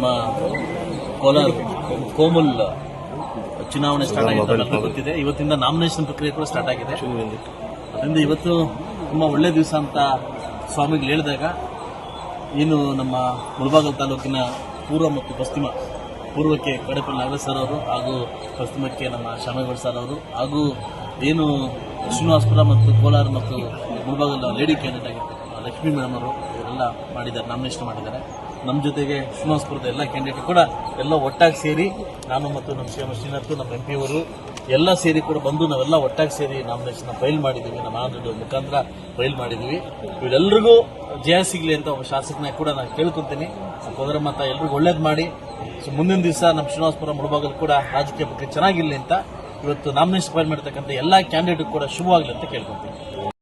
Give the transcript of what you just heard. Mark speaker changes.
Speaker 1: ನಮ್ಮ ಕೋಲಾರ ಕೋಮಲ್ ಚುನಾವಣೆ ಸ್ಟಾರ್ಟ್ ಆಗಿದೆ ಗೊತ್ತಿದೆ. ಇವತ್ತಿಂದ ನಾಮಿನೇಷನ್ ಪ್ರಕ್ರಿಯೆ ಕೂಡ ಸ್ಟಾರ್ಟ್ ಆಗಿದೆ. ಅದರಿಂದ ಇವತ್ತು ತುಂಬ ಒಳ್ಳೆ ದಿವಸ ಅಂತ ಸ್ವಾಮಿಗಳು ಹೇಳಿದಾಗ ಏನು ನಮ್ಮ ಮುಳಬಾಗಲ್ ತಾಲೂಕಿನ ಪೂರ್ವ ಮತ್ತು ಪಶ್ಚಿಮ ಪೂರ್ವಕ್ಕೆ ಕಡಪಲ್ಲಿ ನಾಗರಾಜ್ ಸರ್ ಅವರು ಹಾಗೂ ಪಶ್ಚಿಮಕ್ಕೆ ನಮ್ಮ ಶ್ಯಾಮೇಗೌಡ ಸರ್ ಅವರು ಹಾಗೂ ಏನು ಶ್ರೀನಿವಾಸಪುರ ಮತ್ತು ಕೋಲಾರ ಮತ್ತು ಮುಳಬಾಗಲ್ ಲೇಡಿ ಕ್ಯಾಂಡಿಡೇಟ್ ಆಗಿರ್ತಕ್ಕಂಥ ಲಕ್ಷ್ಮೀ ಮೇಡಮ್ ಅವರು ಇವರೆಲ್ಲ ಮಾಡಿದ್ದಾರೆ ನಾಮಿನೇಷನ್ ಮಾಡಿದ್ದಾರೆ. ನಮ್ಮ ಜೊತೆಗೆ ಶ್ರೀನಿವಾಸಪುರದ ಎಲ್ಲ ಕ್ಯಾಂಡಿಡೇಟ್ ಕೂಡ ಎಲ್ಲ ಒಟ್ಟಾಗಿ ಸೇರಿ ನಾನು ಮತ್ತು ನಮ್ಮ ಶ್ರೀ ಶ್ರೀನಾಥ್ ನಮ್ಮ ಎಂ ಪಿ ಅವರು ಎಲ್ಲ ಸೇರಿ ಕೂಡ ಬಂದು ನಾವೆಲ್ಲ ಒಟ್ಟಾಗಿ ಸೇರಿ ನಾಮಿನೇಷನ್ ಫೈಲ್ ಮಾಡಿದ್ದೀವಿ ನಮ್ಮ ಆಂಧ್ರದ ಮುಖಾಂತರ ಫೈಲ್ ಮಾಡಿದ್ದೀವಿ ಇವರೆಲ್ಲರಿಗೂ ಜಯ ಸಿಗಲಿ ಅಂತ ಒಬ್ಬ ಶಾಸಕನ ಕೂಡ ನಾನು ಕೇಳ್ಕೊತೀನಿ. ಮತ ಎಲ್ರಿಗೂ ಒಳ್ಳೇದು ಮಾಡಿ. ಸೊ ಮುಂದಿನ ದಿವಸ ನಮ್ಮ ಶ್ರೀನಿವಾಸಪುರ ಮುಳಬಾಗಲ್ ಕೂಡ ರಾಜಕೀಯ ಬಗ್ಗೆ ಚೆನ್ನಾಗಿರಲಿ ಅಂತ ಇವತ್ತು ನಾಮಿನೇಷನ್ ಫೈಲ್ ಮಾಡಿರ್ತಕ್ಕಂಥ ಎಲ್ಲ ಕ್ಯಾಂಡಿಡೇಟ್ ಕೂಡ ಶುಭವಾಗಲಿ ಅಂತ ಕೇಳ್ಕೊತೀನಿ.